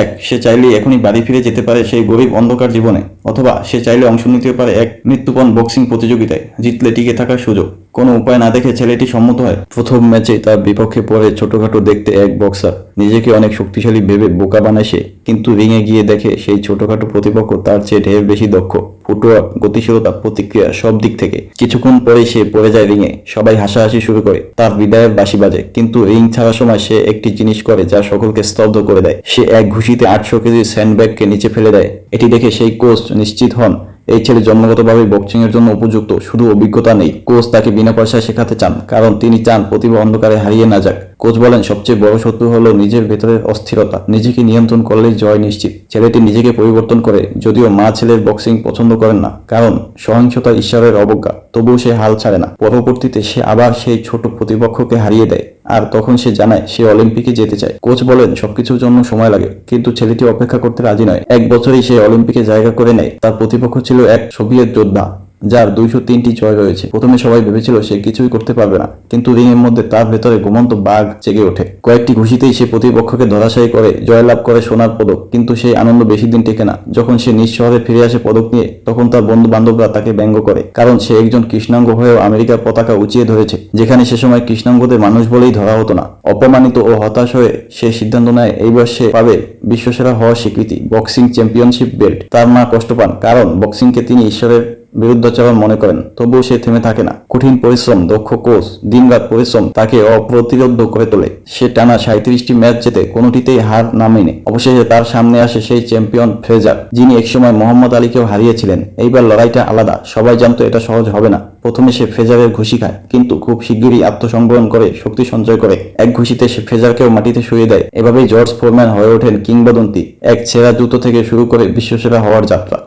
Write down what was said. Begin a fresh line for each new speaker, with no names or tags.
এক সে চাইলে এখনই বাড়ি ফিরে যেতে পারে সেই গরিব অন্ধকার জীবনে। অথবা সে চাইলে অংশ নিতে পারে এক মৃত্যুপণ বক্সিং প্রতিযোগিতায়। জিতলে টিকে থাকার সুযোগ। কোনো উপায় না দেখে ছেলেটি সম্মত হয়। প্রথম ম্যাচে তার বিপক্ষে পড়ে ছোটখাটো দেখতে এক বক্সার নিজেকে অনেক শক্তিশালী ভেবে বোকা বানায় সে। কিন্তু রিংয়ে গিয়ে দেখে সেই ছোটখাটো প্রতিপক্ষ তার চেয়ে ঢের বেশি দক্ষ। ফুটওয়ার্ক গতিশীলতা, প্রতিক্রিয়া সব দিক থেকে। কিছুক্ষণ পরে সে পড়ে যায় রিংয়ে সবাই হাসাহাসি শুরু করে। তার বিদায়ের বাসি বাজে। কিন্তু রিং ছাড়ার সময় সে একটি জিনিস করে যা সকলকে স্তব্ধ করে দেয়। সে এক ঘুষিতে আটশো কেজি স্যান্ডব্যাগকে নিচে ফেলে দেয়। এটি দেখে সেই কোচ নিশ্চিত হন। এই ছেলে জন্মগতভাবে বক্সিং এর জন্য উপযুক্ত, শুধু অভিজ্ঞতা নেই। কোচ তাকে বিনা পয়সায় শেখাতে চান, কারণ তিনি চান প্রতিভা অন্ধকারে হারিয়ে না যাক। কোচ বলেন, সবচেয়ে বড় শত্রু হলো নিজের ভেতরের অস্থিরতা। নিজেকে নিয়ন্ত্রণ করলেই জয় নিশ্চিত। ছেলেটি নিজেকে পরিবর্তন করে, যদিও মা ছেলের বক্সিং পছন্দ করেন না, কারণ সহিংসতা ঈশ্বরের অবজ্ঞা, তবুও সে হাল ছাড়ে না। পরবর্তীতে সে আবার সেই ছোট প্রতিপক্ষকে হারিয়ে দেয়, আর তখন সে জানায় সে অলিম্পিকে যেতে চায়। কোচ বলেন, সবকিছুর জন্য সময় লাগে, কিন্তু ছেলেটি অপেক্ষা করতে রাজি নয়। এক বছরই সে অলিম্পিকে জায়গা করে নেয়। তার প্রতিপক্ষ ছিল এক সোভিয়েত যোদ্ধা। যার দুইশো তিনটি জয় রয়েছে। প্রথমে সবাই ভেবেছিল সে কিছুই করতে পারবে না, কিন্তু রিংয়ের মধ্যে তার ভেতরে ঘুমন্ত বাঘ জেগে ওঠে। কয়েকটি ঘুষিতেই সে প্রতিপক্ষকে ধরাশায়ী করে, জয়লাভ করে সোনার পদক, কিন্তু সেই আনন্দ বেশি দিন টেকে না। যখন সে নিজ শহরে ফিরে আসে পদক নিয়ে, তখন তার বন্ধু বান্ধবরা তাকে ব্যঙ্গ করে, কারণ সে একজন কৃষ্ণাঙ্গ হয়েও আমেরিকার পতাকা উঁচিয়ে ধরেছে, যেখানে সে সময় কৃষ্ণাঙ্গদের মানুষ বলেই ধরা হতো না। অপমানিত ও হতাশ হয়ে সে সিদ্ধান্ত নেয়, এইবার সে পাবে বিশ্বসেরা হওয়ার স্বীকৃতি, বক্সিং চ্যাম্পিয়নশিপ বেল্ট। তার মা কষ্ট পান, কারণ বক্সিংকে তিনি ঈশ্বরের বিরুদ্ধাচরণ মনে করেন, তবুও সে থেমে থাকে না। কঠিন পরিশ্রম, দক্ষ কোচ, দিনরাত পরিশ্রম তাকে অপ্রতিরোধ করে তোলে। সে টানা সাঁত্রিশটি ম্যাচ জেতে কোনোটিতেই হার না মেনে। অবশেষে তার সামনে আসে সেই চ্যাম্পিয়ন ফ্রেজার, যিনি একসময় মোহাম্মদ আলীকেও হারিয়েছিলেন। এইবার লড়াইটা আলাদা, সবাই জানতো এটা সহজ হবে না। প্রথমে সে ফ্রেজারের ঘুষি খায়, কিন্তু খুব শিগগিরই আত্মসংবরণ করে, শক্তি সঞ্চয় করে। এক ঘুষিতে সে ফ্রেজারকেও মাটিতে শুয়ে দেয়। এভাবেই জর্জ ফোরম্যান হয়ে ওঠেন কিংবদন্তি, এক ছেঁড়া জুতো থেকে শুরু করে বিশ্বসেরা হওয়ার যাত্রা।